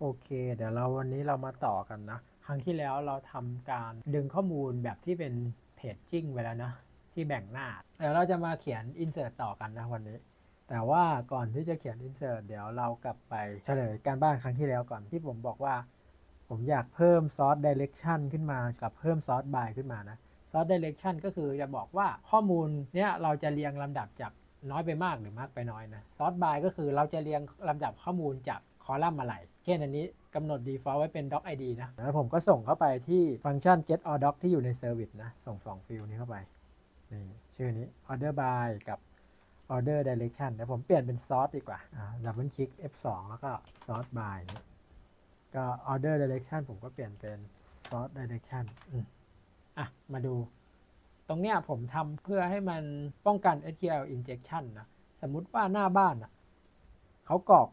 โอเคเดี๋ยวเราวันนี้เรามาต่อกันนะ ครั้งที่แล้วเราทำการดึงข้อมูลแบบที่เป็นเพจจิ้งไปแล้วนะ ที่แบ่งหน้าเดี๋ยวเราจะมาเขียน insert ต่อกันนะวันนี้ แต่ว่าก่อนที่จะเขียน insert เดี๋ยวเรากลับไปเฉลยการบ้านครั้งที่แล้วก่อนที่ผมบอกว่า ผมอยากเพิ่ม source direction ขึ้นมากับเพิ่ม source by ขึ้นมานะ source direction ก็คือจะบอกว่าข้อมูลเนี้ยเราจะเรียงลำดับจากน้อยไปมากหรือมากไปน้อยนะ source by ก็คือเราจะเรียงลำดับข้อมูลจากคอลัมน์อะไร เช่นอันนี้กำหนด default ไว้เป็น doc id นะแล้วผมก็ส่งเข้าไปที่ฟังก์ชัน get all doc ที่อยู่ใน service นะ ส่ง2ฟิลนี้เข้าไปนี่ชื่อนี้ order by กับ order direction เดี๋ยวผมเปลี่ยนเป็น source ดีกว่าอ่า double click F2 แล้วก็ source by ก็ order direction ผมก็เปลี่ยนเป็น source direction อืมอะ มาดู ตรงเนี้ยผมทำเพื่อให้มันป้องกัน SQL injection นะ สมมุติว่าหน้าบ้านอะเขากรอก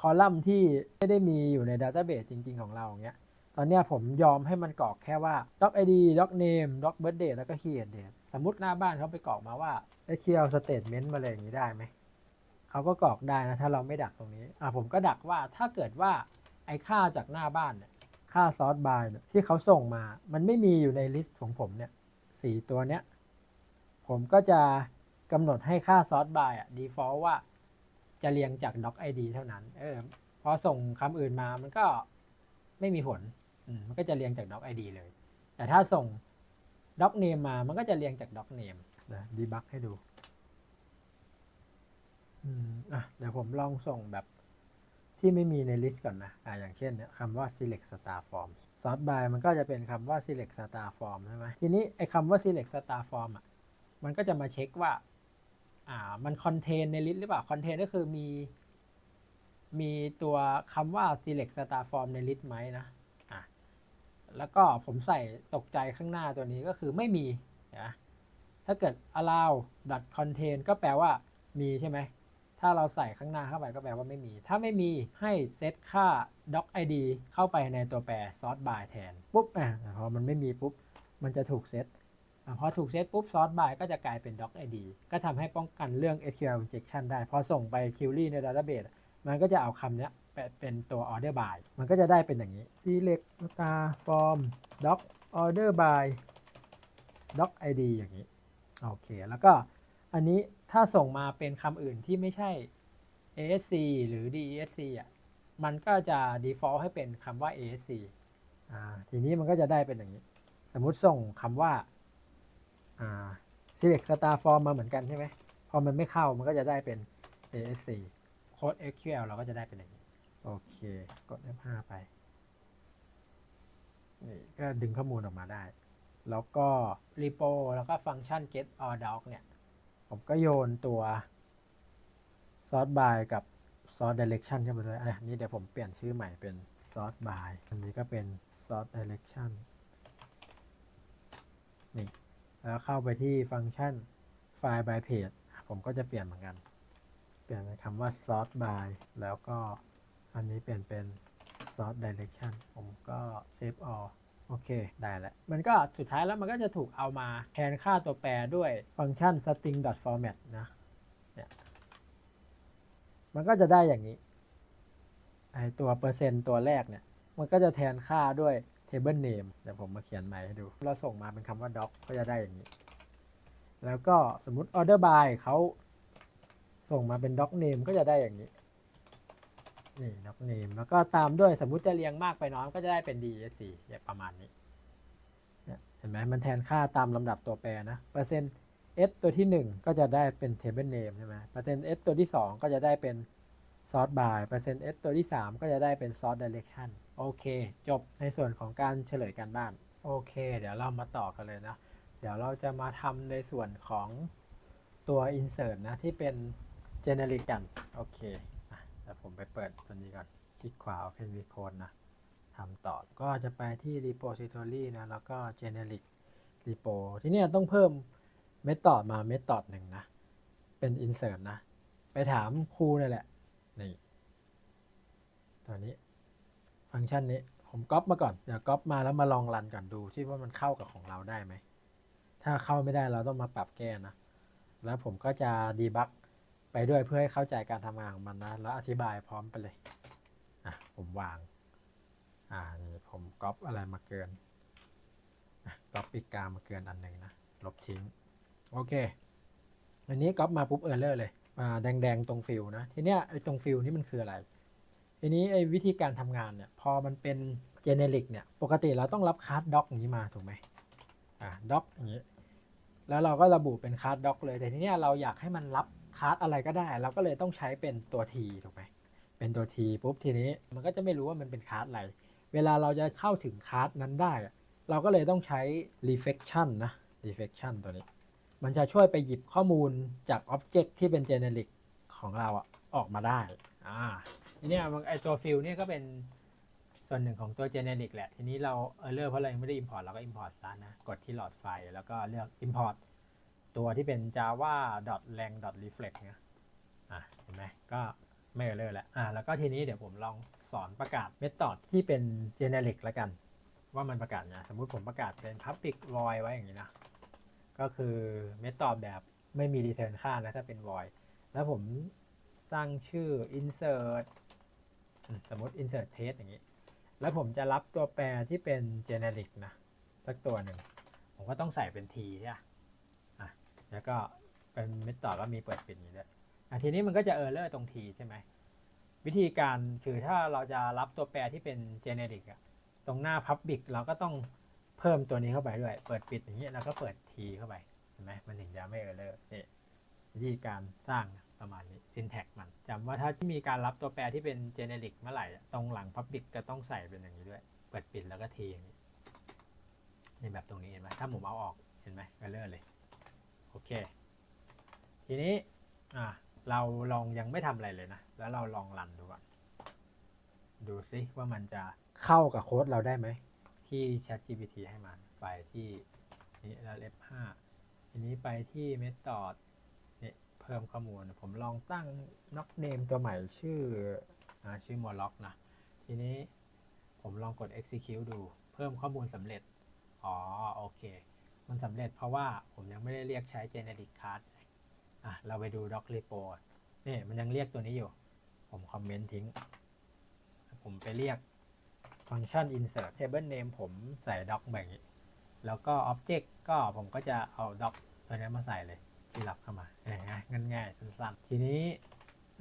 คอลัมน์ที่ไม่ได้มีอยู่ในดัตต้าเบสจริง ๆ ของเราอย่างเงี้ย ตอนเนี้ยผมยอมให้มันกรอกแค่ว่า doc id doc name doc birthday แล้วก็ create date สมมติหน้าบ้านเขาไปกรอกมาว่า SQL statement มาเลยอย่างนี้ได้ไหม เขาก็กรอกได้นะ ถ้าเราไม่ดักตรงนี้ อะผมก็ดักว่าถ้าเกิดว่าไอ้ค่าจากหน้าบ้านเนี่ย ค่า source by เนี่ยที่เขาส่งมา มันไม่มีอยู่ในลิสต์ของผมเนี่ยสี่ตัวเนี้ย ผมก็จะกำหนดให้ค่า source by อะ default ว่า จะเรียงจาก doc id เท่านั้น เออ พอส่งคำอื่นมามันก็ไม่มีผล มันก็จะเรียงจาก doc id เลย แต่ถ้าส่ง doc name มา มันก็จะเรียงจาก doc name นะดีบักให้ดู อืม อะ เดี๋ยวผมลองส่งแบบที่ไม่มีในลิสต์ก่อนนะ อะอย่างเช่นเนี่ยคำว่า select star form sort by มันก็จะเป็นคำว่า select star form ใช่ไหมทีนี้ไอ้คำว่า select star form อะ มันก็จะมาเช็คว่า อ่ามันคอนเทนในลิสต์หรือเปล่าคอนเทนก็คือมี มีตัวคำว่า select star form ในลิสต์ไหมนะอะแล้วก็ผมใส่ตกใจข้างหน้าตัวนี้ก็คือไม่มีนะถ้าเกิด allow contain ก็แปลว่ามีใช่ไหม ถ้าเราใส่ข้างหน้าเข้าไปก็แปลว่าไม่มี ถ้าไม่มีให้เซตค่า doc id เข้าไปในตัวแปร sort by แทน ปุ๊บอะพอมันไม่มีปุ๊บ มันจะถูกเซต พอถูกเซตปุ๊บ sort by ก็จะกลายเป็น doc id ก็ทำให้ป้องกันเรื่อง SQL injection ได้ พอส่งไป query ใน database มันก็จะเอาคำนี้เป็นตัว order by มันก็จะได้เป็นอย่างนี้ select star form doc order by doc id อย่างนี้ โอเค แล้วก็อันนี้ถ้าส่งมาเป็นคำอื่นที่ไม่ใช่ ASC หรือ DESC อะ มันก็จะ default ให้เป็นคำว่า ASC อ่า ทีนี้มันก็จะได้เป็นอย่างนี้ สมมุติส่งคำว่า select star form มาเหมือนกันใช่ไหมพอมันไม่เข้ามันก็จะได้เป็น ASC code SQL เราก็จะได้เป็นอย่างนี้ โอเค กด F5 ไป นี่ก็ดึงข้อมูลออกมาได้ แล้วก็ repo แล้วก็ฟังก์ชัน get all doc เนี่ย ผมก็โยนตัว sort by กับ sort direction เข้าไปด้วยอันนี้เดี๋ยวผมเปลี่ยนชื่อใหม่เป็น sort by อันนี้ก็เป็น sort direction นี่ แล้วเข้าไปที่ฟังก์ชัน file by page ผมก็จะเปลี่ยนเหมือนกัน เปลี่ยนเป็นคำว่า sort by แล้วก็อันนี้เปลี่ยนเป็น sort direction ผมก็ save all โอเค ได้แล้ว มันก็สุดท้ายแล้วมันก็จะถูกเอามาแทนค่าตัวแปรด้วยฟังก์ชัน string format นะเนี่ยมันก็จะได้อย่างนี้ไอตัวเปอร์เซ็นต์ตัวแรกเนี่ย มันก็จะแทนค่าด้วย table name เดี๋ยวผมมาเขียนใหม่ให้ดู เราส่งมาเป็นคำว่า doc ก็จะได้อย่างนี้ แล้วก็สมมุติ order by เขาส่งมาเป็น doc name ก็จะได้อย่างนี้ นี่ doc name แล้วก็ตามด้วยสมมุติจะเรียงมากไปน้อยก็จะได้เป็น DSC เนี่ยประมาณนี้เนี่ยเห็นไหมมันแทนค่าตามลำดับตัวแปรนะ เปอร์เซ็นต์ s ตัวที่ 1 ก็จะได้เป็น table name ใช่ไหม เปอร์เซ็นต์ s ตัวที่ 2 ก็จะได้เป็น sort by เปอร์เซ็นต์ s ตัวที่ 3 ก็จะได้เป็น sort direction โอเค จบในส่วนของการเฉลยการบ้าน โอเค เดี๋ยวเรามาต่อกันเลยนะ เดี๋ยวเราจะมาทำในส่วนของตัว insert นะ ที่เป็น generic กัน โอเคอะเดี๋ยวผมไปเปิดตัวนี้ก่อน คลิกขวา Open v Code นะทำต่อ ก็จะไปที่ repository นะ แล้วก็ generic repo ที่นี่ต้องเพิ่ม method มา method หนึ่งนะ เป็น insert นะ ไปถามครูนี่แหละ นี่ ตัวนี้ ฟังก์ชันนี้ ผมก๊อปมาก่อน เดี๋ยวก๊อปมาแล้วมาลองรันก่อนดูที่ว่ามันเข้ากับของเราได้ไหม ถ้าเข้าไม่ได้เราต้องมาปรับแก้นะ แล้วผมก็จะดีบักไปด้วยเพื่อให้เข้าใจการทำงานของมันนะ แล้วอธิบายพร้อมไปเลย อะ ผมวาง อ่า นี่ผมก๊อปอะไรมาเกินก๊อปปีกามาเกินอันหนึ่งนะ ลบทิ้ง โอเค อันนี้ก๊อปมาปุ๊บเออร์เลอร์เลยมาแดงๆ ตรงฟิลนะ ทีเนี้ยไอ้ตรงฟิลนี่มันคืออะไร ทีนี้ไอ้วิธีการทำงานเนี่ยพอมันเป็นเจเนริกเนี่ยปกติเราต้องรับคาร์ดด็อกอย่างนี้มาถูกไหมอ่าด็อกอย่างนี้แล้วเราก็ระบุเป็นคาร์ดด็อกเลยแต่ทีนี้เราอยากให้มันรับคาร์ดอะไรก็ได้ เราก็เลยต้องใช้เป็นตัว T ถูกไหมเป็นตัว T ปุ๊บทีนี้มันก็จะไม่รู้ว่ามันเป็นคาร์ดอะไร เวลาเราจะเข้าถึงคาร์ดนั้นได้ เราก็เลยต้องใช้ reflection นะ reflection ตัวนี้ มันจะช่วยไปหยิบข้อมูลจาก Object ที่เป็น generic ของเราอะออกมาได้อ่า ทีเนี้ยไอตัว fill เนี่ยก็เป็นส่วนหนึ่งของตัว generic แหละ ทีนี้เรา error เพราะเรายังไม่ได้ import เราก็ import ซะนะ กดที่หลอดไฟแล้วก็เลือก import ตัวที่เป็น java lang reflect เนี่ยอะเห็นไหมก็ไม่ error แล้วอ่าแล้วก็ทีนี้เดี๋ยวผมลองสอนประกาศ method ที่เป็น generic แล้วกัน ว่ามันประกาศไงสมมุติผมประกาศเป็น public void ไว้อย่างนี้นะ ก็คือ method แบบไม่มี return ค่านะถ้าเป็น void แล้วผมสร้างชื่อ insert สมมติ insert test อย่างนี้ แล้วผมจะรับตัวแปรที่เป็น generic นะ สักตัวหนึ่ง ผมก็ต้องใส่เป็น t ใช่ไหมอะ แล้วก็เป็น method ว่ามีเปิดปิดอย่างนี้ด้วยอะทีนี้มันก็จะ error ตรง t ใช่ไหม วิธีการคือถ้าเราจะรับตัวแปรที่เป็น generic อะตรงหน้า public เราก็ต้องเพิ่มตัวนี้เข้าไปด้วย เปิดปิดอย่างนี้แล้วก็เปิด t เข้าไป เห็นไหมมันถึงจะไม่ error นี่วิธีการสร้าง ประมาณนี้ syntax มันจำว่าถ้าที่มีการรับตัวแปรที่เป็น generic เมื่อไหร่ ตรงหลัง public จะต้องใส่เป็นอย่างนี้ด้วย เปิดปิดแล้วก็ t อย่างนี้ ในแบบตรงนี้เห็นไหมถ้าผมเอาออกเห็นไหม error เลย โอเค ทีนี้อะเราลองยังไม่ทำอะไรเลยนะ แล้วเราลองรันดูก่อนดูซิว่ามันจะเข้ากับโค้ดเราได้ไหม ที่ ChatGPT ให้มาไปที่นี่แล้ว F5 ทีนี้ไปที่ Method พิ่มข้อมูล ผมลองตั้ง Knock Name ตัวใหม่ชื่ออชื่อ Moloch นะ ทีนี้ผมลองกด Execute ดู เพิ่มข้อมูลสำเร็จ อ๋อ โอเค มันสำเร็จเพราะว่าผมยังไม่ได้เรียกใช้ Generic Card อะ เราไปดู Doc Repo อะนี่มันยังเรียกตัวนี้อยู่ ผมคอมเมนต์ทิ้ง ผมไปเรียกฟังก์ชัน insert table name ผมใส่ doc แบบนี้ แล้วก็ object ก็ผมก็จะเอา doc ตัวนี้มาใส่เลย ที่รับเข้ามาง่ายง่ายสั้นๆ ทีนี้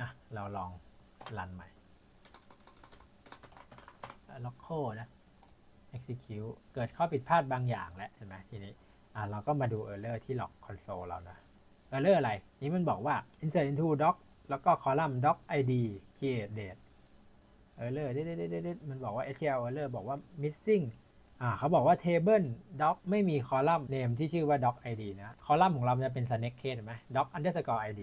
อะเราลองรันใหม่ local นะ execute เกิดข้อผิดพลาดบางอย่างแล้วเห็นไหมทีนี้อะเราก็มาดู error ที่ log console เรานะ error อะไร นี่มันบอกว่า insert into doc แล้วก็ column doc id create date error เด็ดๆๆๆมันบอกว่า SQL error บอกว่า missing อ่าเขาบอกว่า table doc ไม่มี column name ที่ชื่อว่า doc id นะ column ของเรามันจะเป็น snake case เห็นไหม doc underscore id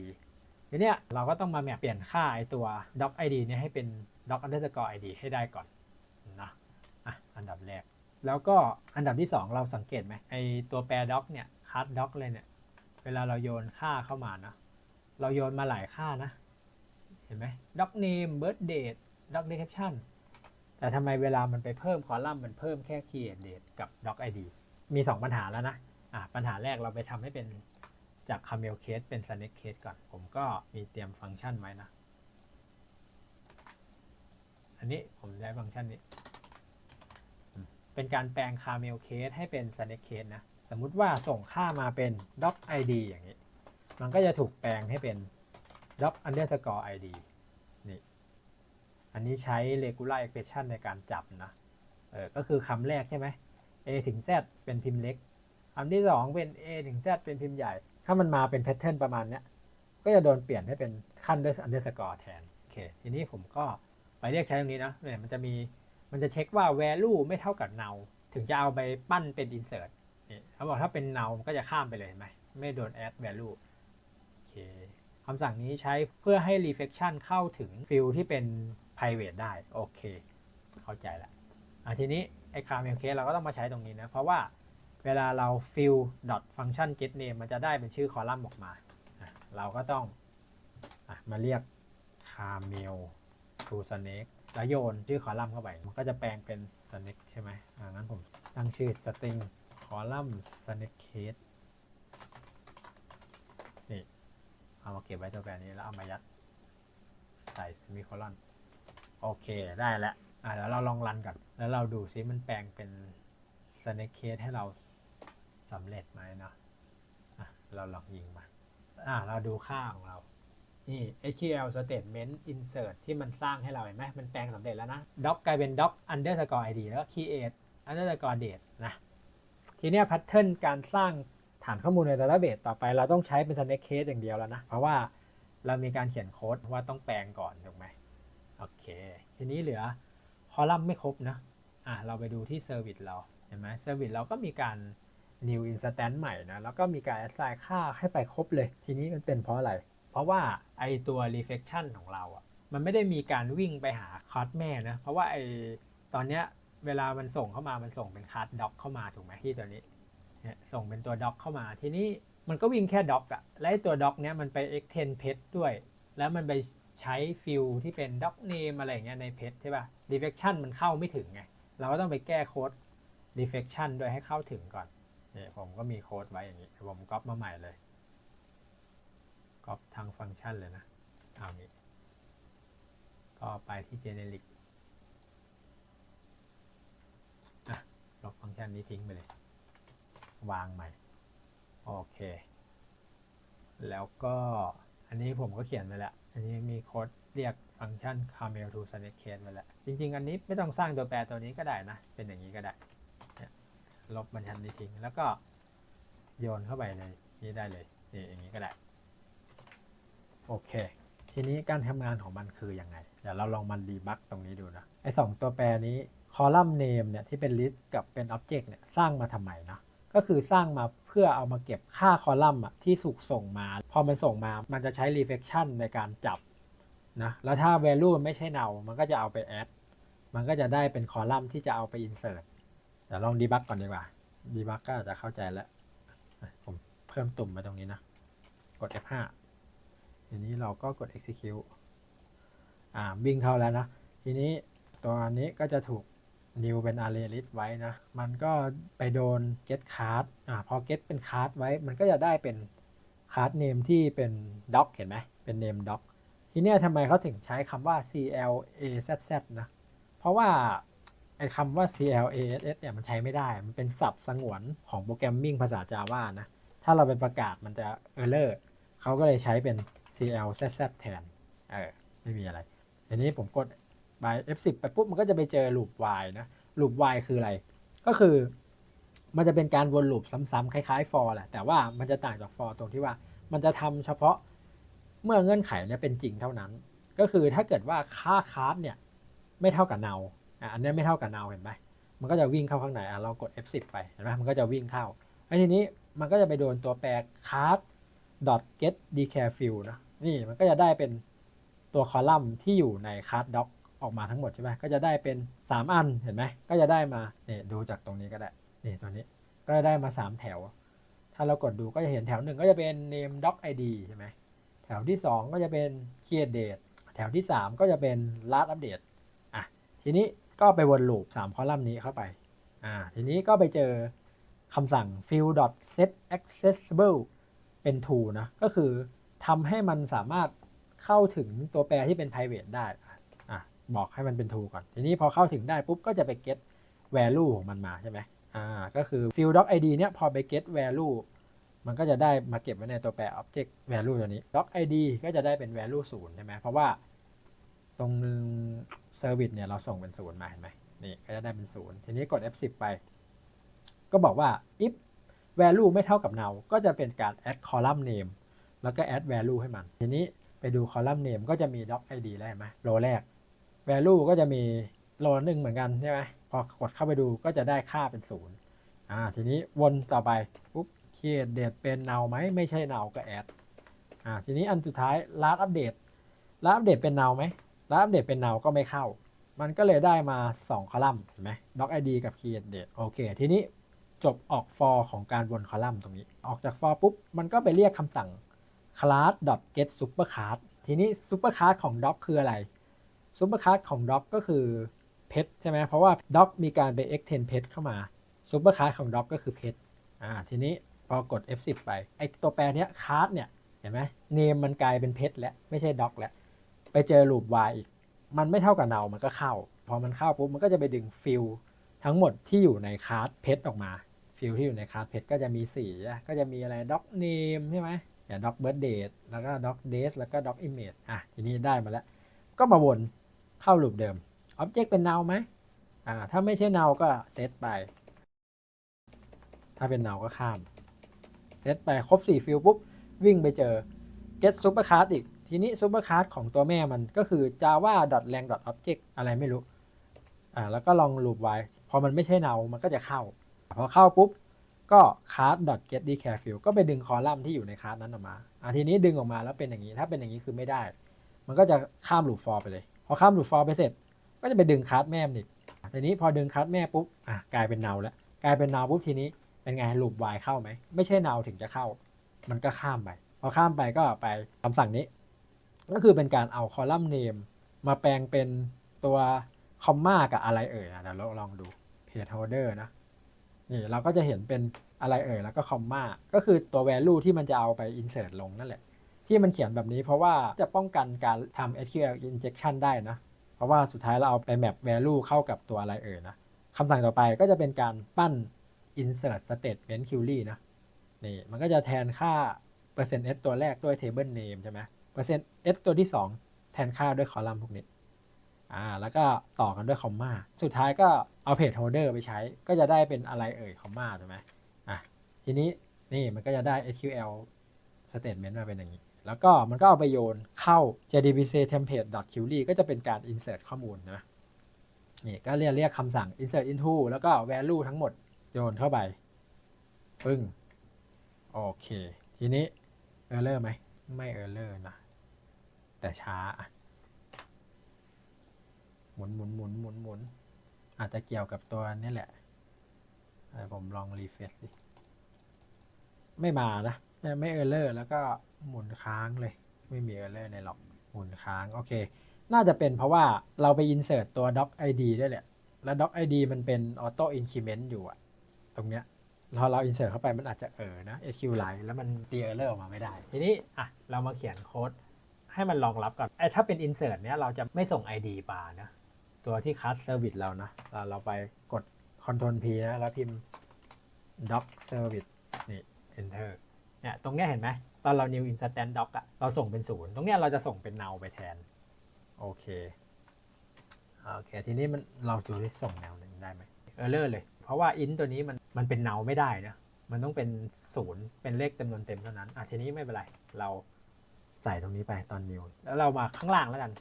ทีเนี้ยเราก็ต้องมาแมปเปลี่ยนค่าไอตัว doc id เนี่ยให้เป็น doc underscore id ให้ได้ก่อนนะอะอันดับแรก แล้วก็อันดับที่ 2 เราสังเกตไหมไอตัวแปร doc เนี่ย card doc เลยเนี่ย เวลาเราโยนค่าเข้ามานะเราโยนมาหลายค่านะ เห็นไหม doc name birth date doc description แต่ทำไมเวลามันไปเพิ่มคอลัมน์มันเพิ่มแค่ create date กับ doc id มี 2 ปัญหาแล้วนะอะปัญหาแรกเราไปทำให้เป็นจาก camel case เป็น snake case ก่อน ผมก็มีเตรียมฟังก์ชันไว้นะ อันนี้ผมใช้ฟังก์ชันนี้ เป็นการแปลง camel case ให้เป็น snake case นะ สมมุติว่าส่งค่ามาเป็น doc id อย่างนี้ มันก็จะถูกแปลงให้เป็น doc underscore id อันนี้ใช้ regular expression ในการจับนะ เออ ก็คือคำแรกใช่ไหม a ถึง z เป็นพิมพ์เล็กคำที่2เป็น a ถึง z เป็นพิมพ์ใหญ่ ถ้ามันมาเป็นแพทเทิร์นประมาณเนี้ย ก็จะโดนเปลี่ยนให้เป็นขั้นด้วย underscore แทน โอเค ทีนี้ผมก็ไปเรียกใช้ตรงนี้นะเนี่ยมันจะมี มันจะเช็คว่า value ไม่เท่ากับ null ถึงจะเอาไปปั้นเป็น insert นี่เขาบอกถ้าเป็น null ก็จะข้ามไปเลยเห็นไหม ไม่โดน add value โอเคคำสั่งนี้ใช้เพื่อให้ reflection เข้าถึงฟิลที่เป็น private ได้ โอเค เข้าใจละอะทีนี้ไอ้ camel case เราก็ต้องมาใช้ตรงนี้นะ เพราะว่าเวลาเรา fill dot function get name มันจะได้เป็นชื่อคอลัมน์ออกมา เราก็ต้องอมาเรียก camel to snake แล้วโยนชื่อคอลัมน์เข้าไป มันก็จะแปลงเป็น snake ใช่ไหมอ่างั้นผมตั้งชื่อ string column snake case นี่ เอามาเก็บไว้ตัวแปรนี้แล้วเอามายัดใส่ semicolon โอเคได้แล้วอ่าแล้วเราลองรันก่อนแล้วเราดูซิมันแปลงเป็น snake case ให้เราสำเร็จไหมเนาะอะเราลองยิงมาอ่าเราดูค่าของเรา นี่ SQL statement insert ที่มันสร้างให้เราเห็นไหมมันแปลงสำเร็จแล้วนะ doc กลายเป็น doc underscore id แล้วก็ create underscore date นะทีนี้ย pattern การสร้างฐานข้อมูลใน database ต่อไปเราต้องใช้เป็น snake case อย่างเดียวแล้วนะ เพราะว่าเรามีการเขียนโค้ดว่าต้องแปลงก่อนถูกไหม โอเค ทีนี้เหลือคอลัมน์ไม่ครบนะ อะเราไปดูที่ service เรา เห็นไหม service เราก็มีการ new instance ใหม่นะ แล้วก็มีการ assign ค่าให้ไปครบเลย ทีนี้มันเป็นเพราะอะไร เพราะว่าไอตัว reflection ของเราอะ มันไม่ได้มีการวิ่งไปหาคอร์สแม่นะ เพราะว่าไอตอนเนี้ยเวลามันส่งเข้ามามันส่งเป็นคัสด็อกเข้ามาถูกไหมที่ตัวนี้เนี่ยส่งเป็นตัวด็อกเข้ามา ทีนี้มันก็วิ่งแค่ด็อกอะและไอตัวด็อกเนี้ยมันไป extend pet ด้วย แล้วมันไป ใช้ฟิลที่เป็น doc name อะไรเงี้ยใน pet ใช่ป่ะ reflection มันเข้าไม่ถึงไง เราก็ต้องไปแก้โค้ด reflection ด้วยให้เข้าถึงก่อนเนี่ยผมก็มีโค้ดไว้อย่างนี้ ผมก๊อปมาใหม่เลยก๊อปทางฟังก์ชันเลยนะเอานี้ ก็ไปที่ generic อะลบฟังก์ชันนี้ทิ้งไปเลย วางใหม่ โอเค แล้วก็ อันนี้ผมก็เขียนไว้แล้ว อันนี้มีโค้ดเรียกฟังก์ชัน camel to snake case ไว้แล้ว จริง ๆ อันนี้ไม่ต้องสร้างตัวแปรตัวนี้ก็ได้นะ เป็นอย่างนี้ก็ได้ลบบรรทัดนี้ทิ้ง แล้วก็โยนเข้าไปในนี้ได้เลยนี่อย่างนี้ก็ได้ โอเค ทีนี้การทำงานของมันคือยังไง เดี๋ยวเราลองมันดีบักตรงนี้ดูนะ ไอ้สองตัวแปรนี้คอลัมน์ name เนี่ยที่เป็น list กับเป็น object เนี่ยสร้างมาทำไมนะ ก็คือสร้างมาเพื่อเอามาเก็บค่าคอลัมน์อะที่ถูกส่งมา พอมันส่งมามันจะใช้ reflection ในการจับนะแล้วถ้า value มันไม่ใช่ null มันก็จะเอาไป add มันก็จะได้เป็นคอลัมน์ที่จะเอาไป insert เดี๋ยวลองดีบักก่อนดีกว่าดีบักก็จจะเข้าใจแล้ว ผมเพิ่มตุ่มมาตรงนี้นะ กด F5 ทีนี้เราก็กด execute อ่าวิ่งเข้าแล้วนะ ทีนี้ตัวนี้ก็จะถูก new เป็น array list ไว้นะ มันก็ไปโดน get card อ่าพอ get เป็น card ไว้ มันก็จะได้เป็น card name ที่เป็น doc เห็นไหมเป็น name doc ทีเนี้ยทำไมเขาถึงใช้คำว่า CLAZZ นะ เพราะว่าไอ้คำว่า CLASS เนี่ยมันใช้ไม่ได้ มันเป็นศัพท์สงวนของโปรแกรมมิ่งภาษา Java นะ ถ้าเราไปประกาศมันจะ error เขาก็เลยใช้เป็น CLZZ แทน เออ ไม่มีอะไร ทีนี้ผมกด by F10 ไปปุ๊บมันก็จะไปเจอ loop while นะ loop while คืออะไร ก็คือ มันจะเป็นการวนลูปซ้ำๆคล้ายๆ for แหละแต่ว่ามันจะต่างจาก for ตรงที่ว่ามันจะทำเฉพาะเมื่อเงื่อนไขเนี่ยเป็นจริงเท่านั้น ก็คือถ้าเกิดว่าค่าคาร์ดเนี่ยไม่เท่ากับ null อะอันนี้ไม่เท่ากับ null เห็นไหมมันก็จะวิ่งเข้าข้างในเรากด F10 ไปเห็นไหมมันก็จะวิ่งเข้าแล้ทีนี้มันก็จะไปโดนตัวแปร card dot get declare field นะนี่มันก็จะได้เป็นตัวคอลัมน์ที่อยู่ใน card doc ออกมาทั้งหมดใช่ไหมก็จะได้เป็น 3 อันเห็นไหมก็จะได้มาเนี่ยดูจากตรงนี้ก็ได้เนี่ยตัวนี้ก็จะได้มา 3 แถว ถ้าเรากดดูก็จะเห็นแถวหนึ่งก็จะเป็น name doc id ใช่ไหมแถวที่ 2 ก็จะเป็น create date แถวที่ 3 ก็จะเป็น last update อะทีนี้ก็ไปวนลูป3คอลัมน์นี้เข้าไปอ่าทีนี้ก็ไปเจอคำสั่ง field set accessible เป็น to นะก็คือทำให้มันสามารถเข้าถึงตัวแปรที่เป็น private ได้ บอกให้มันเป็น to ก่อน ทีนี้พอเข้าถึงได้ปุ๊บก็จะไป get value ของมันมาใช่ไหมอ่าก็คือ field doc id เนี่ยพอไป get value มันก็จะได้มาเก็บไว้ในตัวแปร object value ตัวนี้ doc id ก็จะได้เป็น value 0ใช่ไหมเพราะว่าตรงนึง service เนี่ยเราส่งเป็น0มาเห็นไหมนี่ก็จะได้เป็น0ทีนี้กด F10 ไป ก็บอกว่า if value ไม่เท่ากับ null ก็จะเป็นการ add column name แล้วก็ add value ให้มัน ทีนี้ไปดู column name ก็จะมี doc id แล้วเห็นไหมโรแรก value ก็จะมีโรหนึ่งเหมือนกันใช่ไหมพอกดเข้าไปดูก็จะได้ค่าเป็นศูนย์อ่าทีนี้วนต่อไปปุ๊บเคดเดตเป็น null ไหมไม่ใช่ null ก็ add อ่าทีนี้อันสุดท้าย last update last update เป็น null ไหม last update เป็น null ก็ไม่เข้า มันก็เลยได้มา 2 คอลัมน์เห็นไหม doc id กับ create date โอเค ทีนี้จบออก for ของการวนคอลัมน์ตรงนี้ ออกจาก for ปุ๊บ มันก็ไปเรียกคำสั่ง class get supercard ทีนี้ supercard ของ doc คืออะไร supercard ของ doc ก็คือ pet ใช่ไหมเพราะว่า doc มีการไป extend pet เข้ามา supercard ของ doc ก็คือ pet อ่าทีนี้พอกด F10 ไปไอตัวแปรเนี้ย card เนี่ยเห็นไหม name มันกลายเป็น pet แล้วไม่ใช่ doc แล้วไปเจอ loop while อีก มันไม่เท่ากับ null มันก็เข้า พอมันเข้าปุ๊บมันก็จะไปดึงฟิลทั้งหมดที่อยู่ในคาร์เพชรออกมาฟิลที่อยู่ในคาร์เพชรก็จะมีสีก็จะมีอะไรด็อกเนมใช่ไหมอย่างด็อกเบิร์ดเดทแล้วก็ด็อกเดทแล้วก็ด็อกอิมเมจอะทีนี้ได้มาแล้วก็มาวน เข้าลูปเดิมอ็อบเจกต์เป็นเนาไหมอ่าถ้าไม่ใช่เนาก็เซตไป ถ้าเป็นเนาก็ข้ามเซตไปครบ 4 ฟิลปุ๊บ วิ่งไปเจอ get supercard อีก ทีนี้ supercard ของตัวแม่มันก็คือ java lang object อะไรไม่รู้ อ่า แล้วก็ลองลูปไว้ พอมันไม่ใช่เนามันก็จะเข้า พอเข้าปุ๊บ ก็ card get declare field ก็ไปดึงคอลัมน์ที่อยู่ในคาร์ดนั้นออกมา อ่าทีนี้ดึงออกมาแล้วเป็นอย่างนี้ ถ้าเป็นอย่างนี้คือไม่ได้ มันก็จะข้ามลูป for ไปเลย อข้ามลูป for ไปเสร็จ ก็จะไปดึงคาร์ดแม่มนอีกทีนี้พอดึงคาร์ดแม่ปุ๊บอะกลายเป็นเนาแล้ว กลายเป็นเนาปุ๊บทีนี้เป็นไงลูป y เข้าไหม ไม่ใช่เนาถึงจะเข้า มันก็ข้ามไป พอข้ามไปก็ไปคำสั่งนี้ ก็คือเป็นการเอาคอลัมน์ name มาแปลงเป็นตัวคอมมากับอะไรเอ่ยนะเดี๋ยวเราลองดู page holder นะนี่เราก็จะเห็นเป็นอะไรเอ่ยแล้วก็คอมมาก็คือตัว value ที่มันจะเอาไป insert ลงนั่นแหละ ที่มันเขียนแบบนี้เพราะว่าจะป้องกันการทำ SQL injection ได้นะ เพราะว่าสุดท้ายเราเอาไป map value เข้ากับตัวอะไรเอ่ยนะคำสั่งต่อไปก็จะเป็นการปั้น insert statement query นะนี่มันก็จะแทนค่า %s ตัวแรกด้วย table name ใช่ไหม %s ตัวที่ 2 แทนค่าด้วยคอลัมน์พวกนี้อ่าแล้วก็ต่อกันด้วยคอมมาสุดท้ายก็เอา page holder ไปใช้ก็จะได้เป็นอะไรเอ่ยคอมมาถูกไหมอะทีนี้นี่มันก็จะได้ SQL statement มาเป็นอย่างนี้ แล้วก็มันก็เอาไปโยนเข้า jdbc template query ก็จะเป็นการ insert ข้อมูลนะนี่ก็เรียกเรียกคำสั่ง insert into แล้วก็ value ทั้งหมดโยนเข้าไป ปึ้ง โอเค ทีนี้เออร์เลอร์ไหม ไม่เออร์เลอร์นะ แต่ช้า หมุนหมุนหมุนหมุนหมุน อาจจะเกี่ยวกับตัวนี่แหละ ผมลองรีเฟซสิ ไม่มานะ ไม่ไม่เออร์เลอร์แล้วก็ หมุนค้างเลย ไม่มีเออร์เลอร์ในหรอกหมุนค้างโอเค น่าจะเป็นเพราะว่าเราไป insert ตัว doc id ด้แหละ แล้ว doc id มันเป็น auto increment อยู่อะตรงเนี้ยพอเรา insert เข้าไปมันอาจจะเออนะ SQ line แล้วมันตี error ออกมาไม่ได้ ทีนี้อะเรามาเขียนโค้ดให้มันรองรับก่อนไอ้ถ้าเป็น insert เนี้ยเราจะไม่ส่ง ID มานะตัวที่ class service เรานะเราเราไปกด Ctrl P นะ แล้วพิมพ์ doc service นี่ enter เนี่ยตรงเนี้ยเห็นไหม ตอนเรา new instant doc อะเราส่งเป็นศูนย์ตรงเนี้ยเราจะส่งเป็น null ไปแทน โอเค โอเค ทีนี้มันเราดูที่ส่งแนวหนึ่งได้ไหมเออเลอร์เลย เพราะว่า int ตัวนี้มันมันเป็นเนาไม่ได้นะ มันต้องเป็นศูนย์เป็นเลขจำนวนเต็มเท่านั้นอะทีนี้ไม่เป็นไร เราใส่ตรงนี้ไปตอน new แล้วเรามาข้างล่างแล้วกัน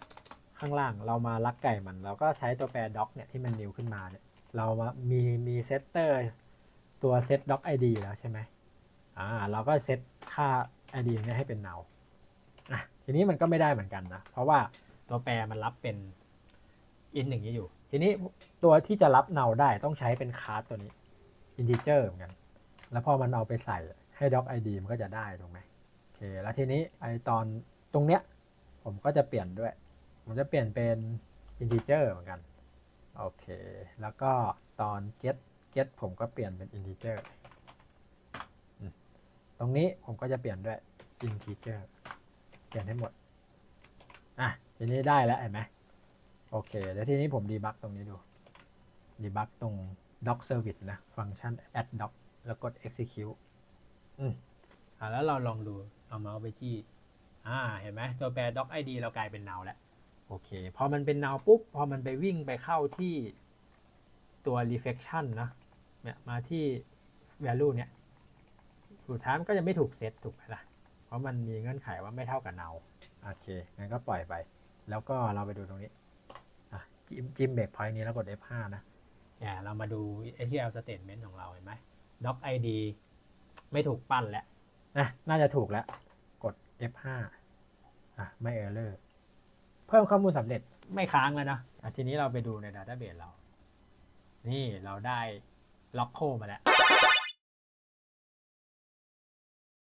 ข้างล่างเรามาลักไก่มัน เราก็ใช้ตัวแปร doc เนี่ยที่มัน new ขึ้นมาเนี่ย เรามามีมีเซตเตอร์ตัว set doc id อยู่แล้วใช่ไหมอ่า เราก็เซตค่า id เนี่ยให้เป็น null อะทีนี้มันก็ไม่ได้เหมือนกันนะ เพราะว่าตัวแปรมันรับเป็น int อย่างนี้อยู่ ทีนี้ตัวที่จะรับ null ได้ต้องใช้เป็น class ตัวนี้ integer เหมือนกัน แล้วพอมันเอาไปใส่ให้ doc id มันก็จะได้ถูกไหมโอเค แล้วทีนี้ไอตอนตรงเนี้ยผมก็จะเปลี่ยนด้วย ผมจะเปลี่ยนเป็น integer เหมือนกัน โอเค แล้วก็ตอน get get ผมก็เปลี่ยนเป็น integer ตรงนี้ผมก็จะเปลี่ยนด้วย integer เปลี่ยนให้หมด อะ ทีนี้ได้แล้วเห็นไหมโอเคเดี๋ยวทีนี้ผมดีบักตรงนี้ดู ดีบักตรง doc service นะ ฟังก์ชัน add doc แล้วกด execute อืมอ่าแล้วเราลองดู เอาเมาส์ไปจี้ อ่า เห็นไหมตัวแปร doc id เรากลายเป็น null แล้ว โอเค พอมันเป็น null ปุ๊บ พอมันไปวิ่งไปเข้าที่ตัว reflection นะ เนี่ย มาที่ value เนี่ย สุดท้ายมันก็จะไม่ถูกเซตถูกไหมล่ะ เพราะมันมีเงื่อนไขว่าไม่เท่ากับ null โอเคงั้นก็ปล่อยไป แล้วก็เราไปดูตรงนี้อะจิ้มจิ้มเบรกพอยต์นี้แล้วกด F5 นะเนี่ยเรามาดู SQL statement ของเราเห็นไหม doc id ไม่ถูกปั้นแล้วนะน่าจะถูกแล้ว กด F5 อะไม่ error เพิ่มข้อมูลสำเร็จไม่ค้างแล้วนะอะทีนี้เราไปดูใน database เรา นี่เราได้ล็อกโคมาแล้ว